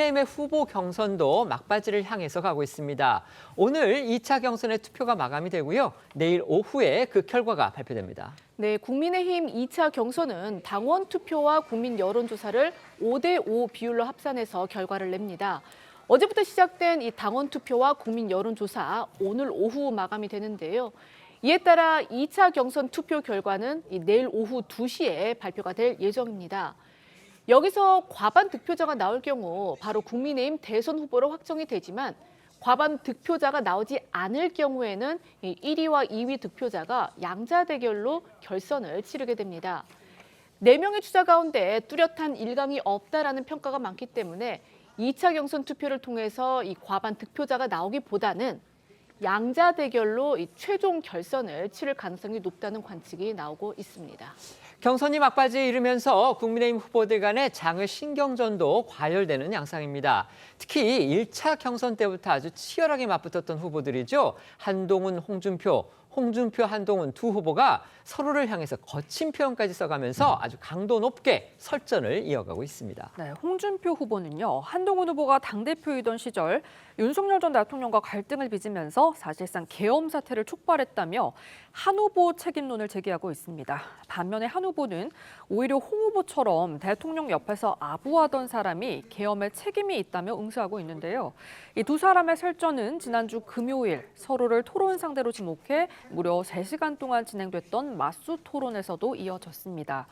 국민의힘의 후보 경선도 막바지를 향해서 가고 있습니다. 오늘 2차 경선의 투표가 마감이 되고요. 내일 오후에 그 결과가 발표됩니다. 네, 국민의힘 2차 경선은 당원 투표와 국민 여론조사를 5대5 비율로 합산해서 결과를 냅니다. 어제부터 시작된 이 당원 투표와 국민 여론조사 오늘 오후 마감이 되는데요. 이에 따라 2차 경선 투표 결과는 이 내일 오후 2시에 발표가 될 예정입니다. 여기서 과반 득표자가 나올 경우 바로 국민의힘 대선 후보로 확정이 되지만 과반 득표자가 나오지 않을 경우에는 이 1위와 2위 득표자가 양자 대결로 결선을 치르게 됩니다. 네 명의 주자 가운데 뚜렷한 일강이 없다라는 평가가 많기 때문에 2차 경선 투표를 통해서 이 과반 득표자가 나오기보다는 양자 대결로 이 최종 결선을 치를 가능성이 높다는 관측이 나오고 있습니다. 경선이 막바지에 이르면서 국민의힘 후보들 간의 장외 신경전도 과열되는 양상입니다. 특히 1차 경선 때부터 아주 치열하게 맞붙었던 후보들이죠. 한동훈, 홍준표, 홍준표, 한동훈 두 후보가 서로를 향해서 거친 표현까지 써가면서 아주 강도 높게 설전을 이어가고 있습니다. 네, 홍준표 후보는요. 한동훈 후보가 당대표이던 시절 윤석열 전 대통령과 갈등을 빚으면서 사실상 계엄 사태를 촉발했다며 한 후보 책임론을 제기하고 있습니다. 반면에 한 후보는 오히려 홍 후보처럼 대통령 옆에서 아부하던 사람이 계엄에 책임이 있다며 응수하고 있는데요. 이 두 사람의 설전은 지난주 금요일 서로를 토론 상대로 지목해 무려 3시간 동안 진행됐던 맞수 토론에서도 이어졌습니다.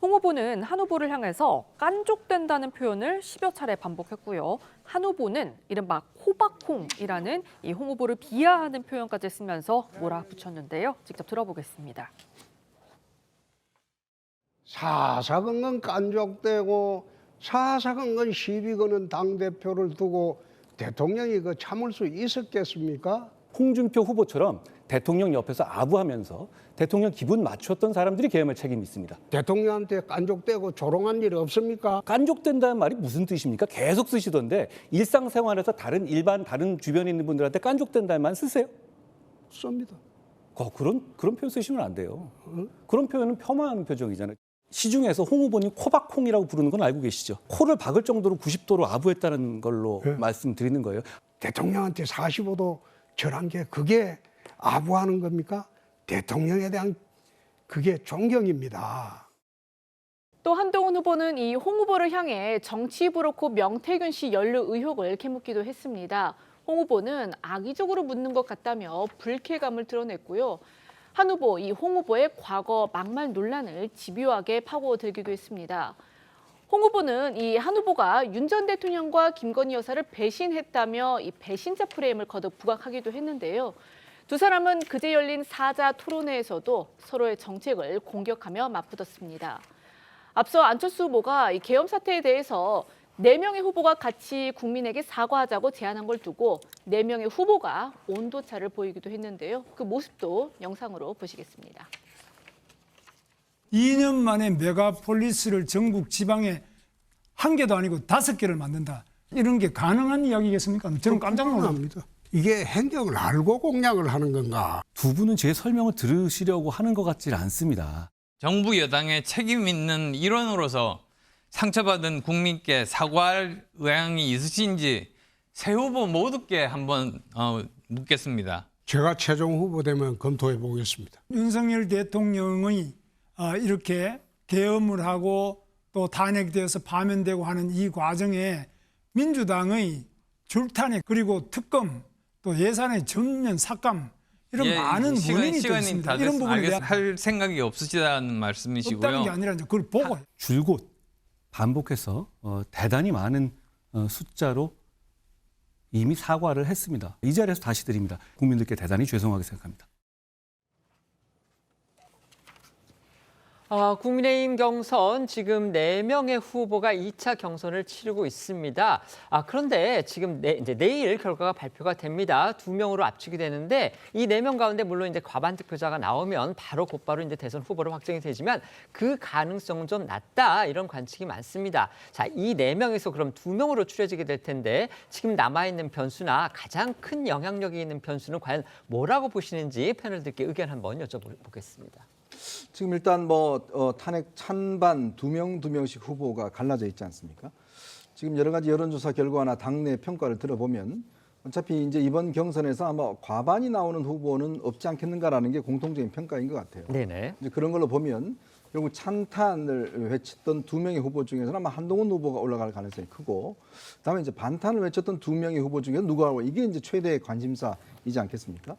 홍 후보는 한 후보를 향해서 깐족된다는 표현을 10여 차례 반복했고요. 한 후보는 이른바 호박홍이라는 이 홍 후보를 비하하는 표현까지 쓰면서 몰아붙였는데요. 직접 들어보겠습니다. 사사건 건 깐족되고 사사건 건 시비 거는 당대표를 두고 대통령이 그 참을 수 있었겠습니까? 홍준표 후보처럼 대통령 옆에서 아부하면서 대통령 기분 맞췄던 사람들이 계엄의 책임이 있습니다. 대통령한테 깐족되고 조롱한 일 없습니까? 깐족된다는 말이 무슨 뜻입니까? 계속 쓰시던데 일상생활에서 다른 일반 다른 주변에 있는 분들한테 깐족된다는 말 쓰세요? 씁니다. 어, 그런 그런 표현 쓰시면 안 돼요. 그런 표현은 폄하하는 표정이잖아요. 시중에서 홍 후보님 코박홍이라고 부르는 건 알고 계시죠? 코를 박을 정도로 90도로 아부했다는 걸로 예. 말씀드리는 거예요. 대통령한테 45도 절한 게 그게 아부하는 겁니까? 대통령에 대한 그게 존경입니다. 또 한동훈 후보는 이 홍 후보를 향해 정치 브로커 명태균 씨 연루 의혹을 캐묻기도 했습니다. 홍 후보는 악의적으로 묻는 것 같다며 불쾌감을 드러냈고요. 한 후보, 이 홍 후보의 과거 막말 논란을 집요하게 파고들기도 했습니다. 홍 후보는 이 한 후보가 윤 전 대통령과 김건희 여사를 배신했다며 이 배신자 프레임을 거듭 부각하기도 했는데요. 두 사람은 그제 열린 사자 토론회에서도 서로의 정책을 공격하며 맞붙었습니다. 앞서 안철수 후보가 이 계엄 사태에 대해서 네 명의 후보가 같이 국민에게 사과하자고 제안한 걸 두고 네 명의 후보가 온도차를 보이기도 했는데요. 그 모습도 영상으로 보시겠습니다. 2년 만에 메가폴리스를 전국 지방에 한 개도 아니고 다섯 개를 만든다. 이런 게 가능한 이야기겠습니까? 저는 깜짝 놀랍니다. 이게 행정을 알고 공약을 하는 건가? 두 분은 제 설명을 들으시려고 하는 것 같질 않습니다. 정부 여당의 책임 있는 일원으로서 상처받은 국민께 사과할 의향이 있으신지 새 후보 모두께 한번 어, 묻겠습니다. 제가 최종 후보 되면 검토해 보겠습니다. 윤석열 대통령의 어, 이렇게 계엄을 하고 또 탄핵되어서 파면되고 하는 이 과정에 민주당의 줄탄핵 그리고 특검 또 예산의 전면 삭감 이런 예, 많은 시간- 원인이 또 시간이 있습니다. 다 이런 됐- 부분에 알겠- 대한 할 생각이 없으시다는 없다는 말씀이시고요. 게 아니라 이제 그걸 보고 줄곧 반복해서 어, 대단히 많은 어, 숫자로 이미 사과를 했습니다. 이 자리에서 다시 드립니다. 국민들께 대단히 죄송하게 생각합니다. 아, 국민의힘 경선 지금 네명의 후보가 2차 경선을 치르고 있습니다. 아, 그런데 지금 내, 이제 내일 결과가 발표가 됩니다. 두 명으로 압축이 되는데 이네명 가운데 물론 이제 과반 득표자가 나오면 바로 곧바로 이제 대선 후보로 확정이 되지만 그 가능성은 좀 낮다 이런 관측이 많습니다. 자, 이네 명에서 그럼 두 명으로 추려지게 될 텐데 지금 남아 있는 변수나 가장 큰 영향력이 있는 변수는 과연 뭐라고 보시는지 패널들께 의견 한번 여쭤보겠습니다. 지금 일단 뭐 어, 탄핵 찬반 두 명 두 명씩 후보가 갈라져 있지 않습니까? 지금 여러 가지 여론조사 결과나 당내 평가를 들어보면 어차피 이제 이번 경선에서 아마 과반이 나오는 후보는 없지 않겠는가라는 게 공통적인 평가인 것 같아요. 네네. 이제 그런 걸로 보면 결국 찬탄을 외쳤던 두 명의 후보 중에서는 아마 한동훈 후보가 올라갈 가능성이 크고 그다음에 이제 반탄을 외쳤던 두 명의 후보 중에 누가 하고 이게 이제 최대의 관심사이지 않겠습니까?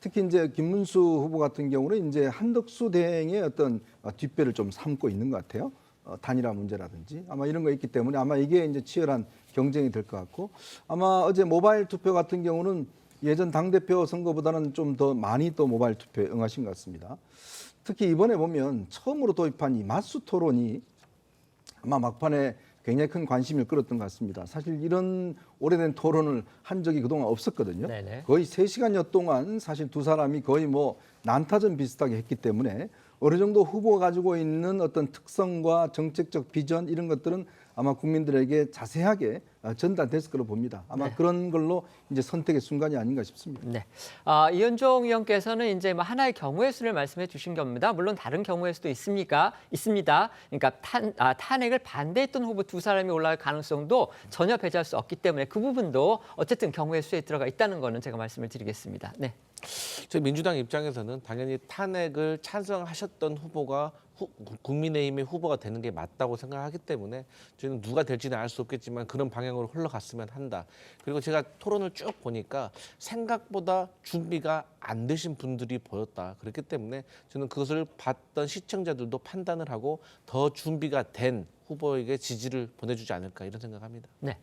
특히 이제 김문수 후보 같은 경우는 이제 한덕수 대행의 어떤 어, 뒷배를 좀 삼고 있는 것 같아요. 어, 단일화 문제라든지 아마 이런 거 있기 때문에 아마 이게 이제 치열한 경쟁이 될 것 같고 아마 어제 모바일 투표 같은 경우는 예전 당 대표 선거보다는 좀 더 많이 또 모바일 투표에 응하신 것 같습니다. 특히 이번에 보면 처음으로 도입한 이 맞수 토론이 아마 막판에 굉장히 큰 관심을 끌었던 것 같습니다. 사실 이런 오래된 토론을 한 적이 그동안 없었거든요. 네네. 거의 세시간여 동안 사실 두 사람이 거의 뭐 난타전 비슷하게 했기 때문에 어느 정도 후보가 가지고 있는 어떤 특성과 정책적 비전 이런 것들은 아마 국민들에게 자세하게 어, 전달됐을 거로 봅니다. 아마 그런 걸로 이제 선택의 순간이 아닌가 싶습니다. 네. 아, 이현종 의원께서는 이제 뭐 하나의 경우의 수를 말씀해 주신 겁니다. 물론 다른 경우의 수도 있습니까? 있습니다. 그러니까 탄, 아, 탄핵을 반대했던 후보 두 사람이 올라갈 가능성도 전혀 배제할 수 없기 때문에 그 부분도 어쨌든 경우의 수에 들어가 있다는 거는 제가 말씀을 드리겠습니다. 네. 저희 민주당 입장에서는 당연히 탄핵을 찬성하셨던 후보가 후- 국민의힘의 후보가 되는 게 맞다고 생각하기 때문에 저희는 누가 될지는 알 수 없겠지만 그런 방향으로 흘러갔으면 한다. 그리고 제가 토론을 쭉 보니까 생각보다 준비가 안 되신 분들이 보였다. 그렇기 때문에 저는 그것을 봤던 시청자들도 판단을 하고 더 준비가 된 후보에게 지지를 보내주지 않을까 이런 생각합니다. 네.